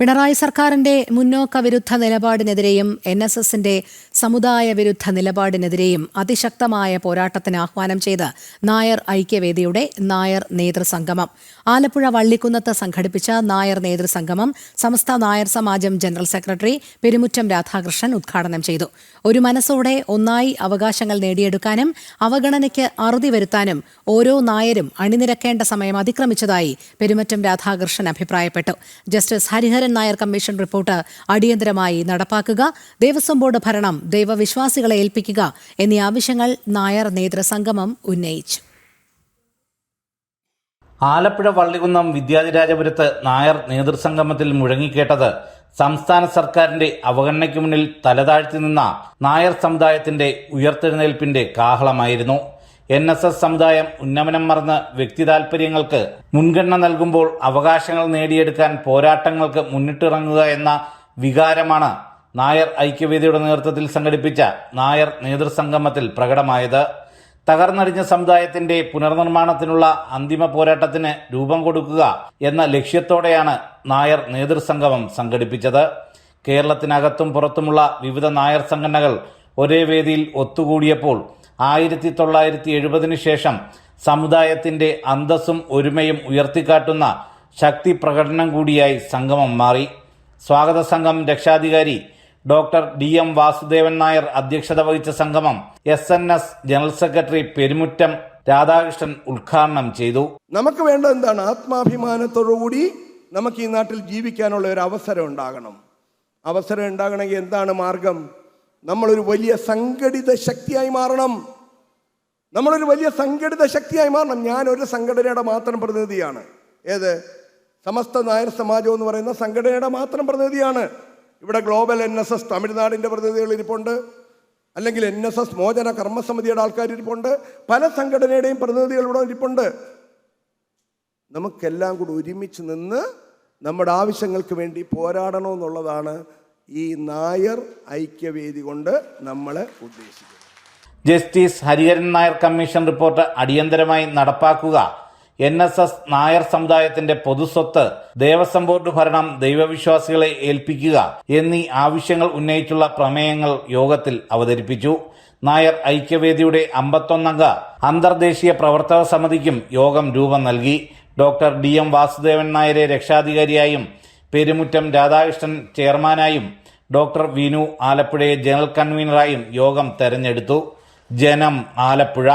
പിണറായി സർക്കാരിന്റെ മുന്നോക്ക വിരുദ്ധ നിലപാടിനെതിരെയും N S എസിന്റെ സമുദായ വിരുദ്ധ നിലപാടിനെതിരെയും അതിശക്തമായ പോരാട്ടത്തിന് ആഹ്വാനം ചെയ്ത് നായർ ഐക്യവേദിയുടെ നായർ നേതൃസംഗമം. ആലപ്പുഴ വള്ളിക്കുന്നത്ത് സംഘടിപ്പിച്ച നായർ നേതൃസംഗമം സമസ്ത നായർ സമാജം ജനറൽ സെക്രട്ടറി പെരുമുറ്റം രാധാകൃഷ്ണൻ ഉദ്ഘാടനം ചെയ്തു. ഒരു മനസ്സോടെ ഒന്നായി അവകാശങ്ങൾ നേടിയെടുക്കാനും അവഗണനയ്ക്ക് അറുതി വരുത്താനും ഓരോ നായരും അണിനിരക്കേണ്ട സമയം അതിക്രമിച്ചതായി പെരുമറ്റം രാധാകൃഷ്ണൻ അഭിപ്രായപ്പെട്ടു. Justice Hariharan Nair commission report അടിയന്തരമായി നടപ്പാക്കുക ദേവസ്വം ബോർഡ് ഭരണം ദൈവവിശ്വാസികളെ ഏൽപ്പിക്കുക എന്നീ ആവശ്യങ്ങൾ നായർ നേതൃസംഗമം ഉന്നയിച്ചു. ആലപ്പുഴ വള്ളികുന്നം വിദ്യാധിരാജപുരത്ത് നായർ നേതൃസംഗമത്തിൽ മുഴങ്ങിക്കേട്ടത് സംസ്ഥാന സർക്കാരിന്റെ അവഗണനയ്ക്ക് മുന്നിൽ തലതാഴ്ത്തി നിന്ന നായർ സമുദായത്തിന്റെ ഉയർത്തെഴുന്നേൽപ്പിന്റെ കാഹളമായിരുന്നു. എൻ എസ് എസ് സമുദായം ഉന്നമനം മറന്ന് വ്യക്തി വ്യക്തിതാൽപര്യങ്ങൾക്ക് മുൻഗണന നൽകുമ്പോൾ അവകാശങ്ങൾ നേടിയെടുക്കാൻ പോരാട്ടങ്ങൾക്ക് മുന്നിട്ടിറങ്ങുക എന്ന വികാരമാണ് നായർ ഐക്യവേദിയുടെ നേതൃത്വത്തിൽ സംഘടിപ്പിച്ച നായർ നേതൃസംഗമത്തിൽ പ്രകടമായത്. തകർന്നടിഞ്ഞ സമുദായത്തിന്റെ പുനർനിർമ്മാണത്തിനുള്ള അന്തിമ പോരാട്ടത്തിന് രൂപം കൊടുക്കുക എന്ന ലക്ഷ്യത്തോടെയാണ് നായർ നേതൃസംഗമം സംഘടിപ്പിച്ചത്. കേരളത്തിനകത്തും പുറത്തുമുള്ള വിവിധ നായർ സംഘടനകൾ ഒരേ വേദിയിൽ ഒത്തുകൂടിയപ്പോൾ ആയിരത്തി തൊള്ളായിരത്തി എഴുപതിനു ശേഷം സമുദായത്തിന്റെ അന്തസ്സും ഒരുമയും ഉയർത്തിക്കാട്ടുന്ന ശക്തി പ്രകടനം കൂടിയായി സംഗമം മാറി. സ്വാഗത സംഘം രക്ഷാധികാരി doctor D. M Vasudevan Nair അധ്യക്ഷത വഹിച്ച സംഗമം S N S general secretary Perumuttam Radhakrishnan ഉദ്ഘാടനം ചെയ്തു. നമുക്ക് വേണ്ട എന്താണ്? ആത്മാഭിമാനത്തോടുകൂടി നമുക്ക് ഈ നാട്ടിൽ ജീവിക്കാനുള്ള ഒരു അവസരം ഉണ്ടാകണം. അവസരം ഉണ്ടാകണമെങ്കിൽ എന്താണ് മാർഗം? നമ്മളൊരു വലിയ സംഘടിത ശക്തിയായി മാറണം. നമ്മളൊരു വലിയ സംഘടിത ശക്തിയായി മാറണം. ഞാൻ ഒരു സംഘടനയുടെ മാത്രം പ്രതിനിധിയാണ്. ഏത്? സമസ്ത നായർ സമാജം എന്ന് പറയുന്ന സംഘടനയുടെ മാത്രം പ്രതിനിധിയാണ്. ഇവിടെ ഗ്ലോബൽ എൻ എസ് എസ് തമിഴ്നാടിന്റെ പ്രതിനിധികൾ ഇരിപ്പുണ്ട്. അല്ലെങ്കിൽ എൻ എസ് എസ് മോചന കർമ്മസമിതിയുടെ ആൾക്കാർ ഇരിപ്പുണ്ട്. പല സംഘടനയുടെയും പ്രതിനിധികൾ ഇവിടെ ഇരിപ്പുണ്ട്. നമുക്കെല്ലാം കൂടി ഒരുമിച്ച് നിന്ന് നമ്മുടെ ആവശ്യങ്ങൾക്ക് വേണ്ടി പോരാടണമെന്നുള്ളതാണ് ഈ നായർ ഐക്യവേദി കൊണ്ട് നമ്മൾ ഉദ്ദേശിക്കുന്നത് justice Hariharan Nair commission report അടിയന്തരമായി നടപ്പാക്കുക. എൻ എസ് എസ് നായർ സമുദായത്തിന്റെ പൊതുസ്വത്ത് ദേവസ്വം ബോർഡ് ഭരണം ദൈവവിശ്വാസികളെ ഏൽപ്പിക്കുക എന്നീ ആവശ്യങ്ങൾ ഉന്നയിച്ചുള്ള പ്രമേയങ്ങൾ യോഗത്തിൽ അവതരിപ്പിച്ചു. നായർ ഐക്യവേദിയുടെ അമ്പത്തൊന്നംഗ അന്തർദേശീയ പ്രവർത്തക സമിതിക്കും യോഗം രൂപം നൽകി. ഡോക്ടർ ഡി എം വാസുദേവൻ നായരെ രക്ഷാധികാരിയായും പെരുമുറ്റം രാധാകൃഷ്ണൻ ചെയർമാനായും ഡോക്ടർ വിനു ആലപ്പുഴയെ ജനറൽ കൺവീനറായും യോഗം തെരഞ്ഞെടുത്തു. ജനം ആലപ്പുഴ.